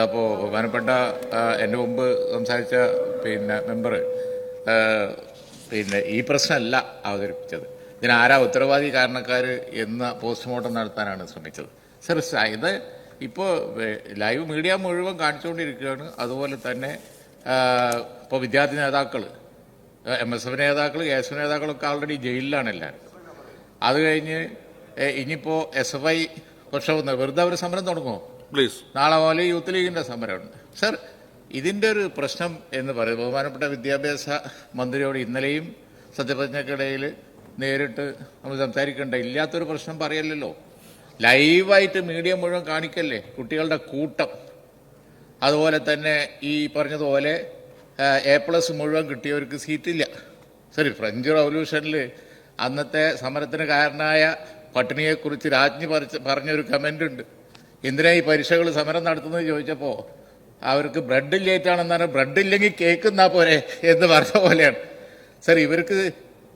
അപ്പോൾ ബഹുമാനപ്പെട്ട എന്റെ മുമ്പ് സംസാരിച്ച പിന്നെ മെമ്പർ പിന്നെ ഈ പ്രശ്നമല്ല അവതരിപ്പിച്ചത്. ഇതിനാരാ ഉത്തരവാദി കാരണക്കാർ എന്ന പോസ്റ്റ്മോർട്ടം നടത്താനാണ് ശ്രമിച്ചത്. സർ ഇത് ഇപ്പോൾ ലൈവ് മീഡിയ മുഴുവൻ കാണിച്ചുകൊണ്ടിരിക്കുകയാണ്. അതുപോലെ തന്നെ ഇപ്പോൾ വിദ്യാർത്ഥി നേതാക്കൾ എം എസ് എഫ് നേതാക്കൾ കെ എസ് എഫ് നേതാക്കളൊക്കെ ആൾറെഡി ജയിലിലാണ് എല്ലാവരും. അത് കഴിഞ്ഞ് ഇനിയിപ്പോൾ എസ് എഫ് ഐ പ്രക്ഷോഭം വെറുതെ അവർ സമരം തുടങ്ങുമോ? പ്ലീസ്. നാളെ പോലെ യൂത്ത് ലീഗിന്റെ സമരമുണ്ട്. സർ ഇതിന്റെ ഒരു പ്രശ്നം എന്ന് പറയുന്നത് ബഹുമാനപ്പെട്ട വിദ്യാഭ്യാസ മന്ത്രിയോട് ഇന്നലെയും സത്യപ്രതിജ്ഞക്കിടയിൽ നേരിട്ട് നമ്മൾ സംസാരിക്കേണ്ട ഇല്ലാത്തൊരു പ്രശ്നം പറയല്ലോ ലൈവായിട്ട് മീഡിയ മുഴുവൻ കാണിക്കല്ലേ കുട്ടികളുടെ കൂട്ടം. അതുപോലെ തന്നെ ഈ പറഞ്ഞതുപോലെ എ പ്ലസ് മുഴുവൻ കിട്ടിയവർക്ക് സീറ്റില്ല. സോറി ഫ്രഞ്ച് റവല്യൂഷനിൽ അന്നത്തെ സമരത്തിന് കാരണമായ പട്ടിണിയെക്കുറിച്ച് രാജ്ഞി പറഞ്ഞ പറഞ്ഞൊരു കമന്റ് ഉണ്ട്. എന്തിനാ ഈ പരീക്ഷകൾ സമരം നടത്തുന്നത് ചോദിച്ചപ്പോൾ അവർക്ക് ബ്രെഡ് ലേറ്റാണെന്നാണ് ബ്രെഡ് ഇല്ലെങ്കിൽ കേക്ക് എന്നാ പോരെ എന്ന് പറഞ്ഞ പോലെയാണ്. സർ ഇവർക്ക്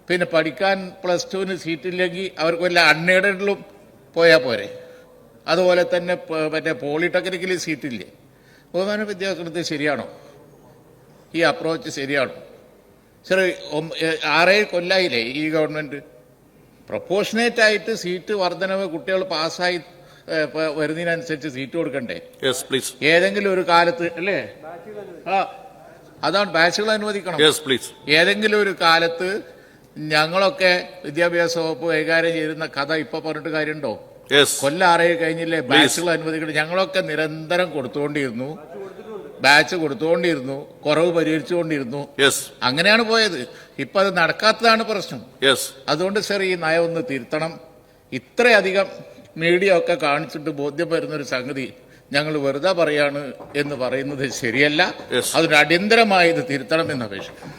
പിന്നെ പഠിക്കാൻ പ്ലസ് ടുവിന് സീറ്റില്ലെങ്കിൽ അവർക്ക് വല്ല അൺഎയ്ഡഡിലും പോയാൽ പോരെ. അതുപോലെ തന്നെ മറ്റേ പോളിടെക്നിക്കിൽ സീറ്റില്ലേ ബഹുമാന വിദ്യാഭ്യാസത്തിൽ ശരിയാണോ? ഈ അപ്രോച്ച് ശരിയാണോ? സർ ആറേഴ് കൊല്ലായില്ലേ ഈ ഗവൺമെന്റ് പ്രൊപ്പോഷനേറ്റ് ആയിട്ട് സീറ്റ് വർധനവ് കുട്ടികൾ പാസ്സായി വരുന്നതിനനുസരിച്ച് സീറ്റ് കൊടുക്കണ്ടേ? യെസ് പ്ലീസ് ഏതെങ്കിലും ഒരു കാലത്ത് അല്ലേ? ആ അതാണ് ബാച്ചുകൾ അനുവദിക്കണം. യെസ് പ്ലീസ് ഏതെങ്കിലും ഒരു കാലത്ത് ഞങ്ങളൊക്കെ വിദ്യാഭ്യാസ വകുപ്പ് കൈകാര്യം ചെയ്യുന്ന കഥ ഇപ്പൊ പറഞ്ഞിട്ട് കാര്യമുണ്ടോ? കൊല്ലം ആറേഴ് കഴിഞ്ഞില്ലേ? ബാച്ചുകൾ അനുവദിക്കണം. ഞങ്ങളൊക്കെ നിരന്തരം കൊടുത്തുകൊണ്ടിരുന്നു. ബാച്ച് കൊടുത്തുകൊണ്ടിരുന്നു. കുറവ് പരിഹരിച്ചുകൊണ്ടിരുന്നു. യെസ് അങ്ങനെയാണ് പോയത്. ഇപ്പൊ അത് നടക്കാത്തതാണ് പ്രശ്നം. അതുകൊണ്ട് സർ ഈ നയം ഒന്ന് തിരുത്തണം. ഇത്രയധികം മീഡിയ ഒക്കെ കാണിച്ചിട്ട് ബോധ്യം വരുന്ന ഒരു സംഗതി ഞങ്ങൾ വെറുതെ പറയാണ് എന്ന് പറയുന്നത് ശരിയല്ല. അതിന് അടിയന്തരമായി ഇത് തിരുത്തണം എന്ന് അപേക്ഷിക്കുന്നു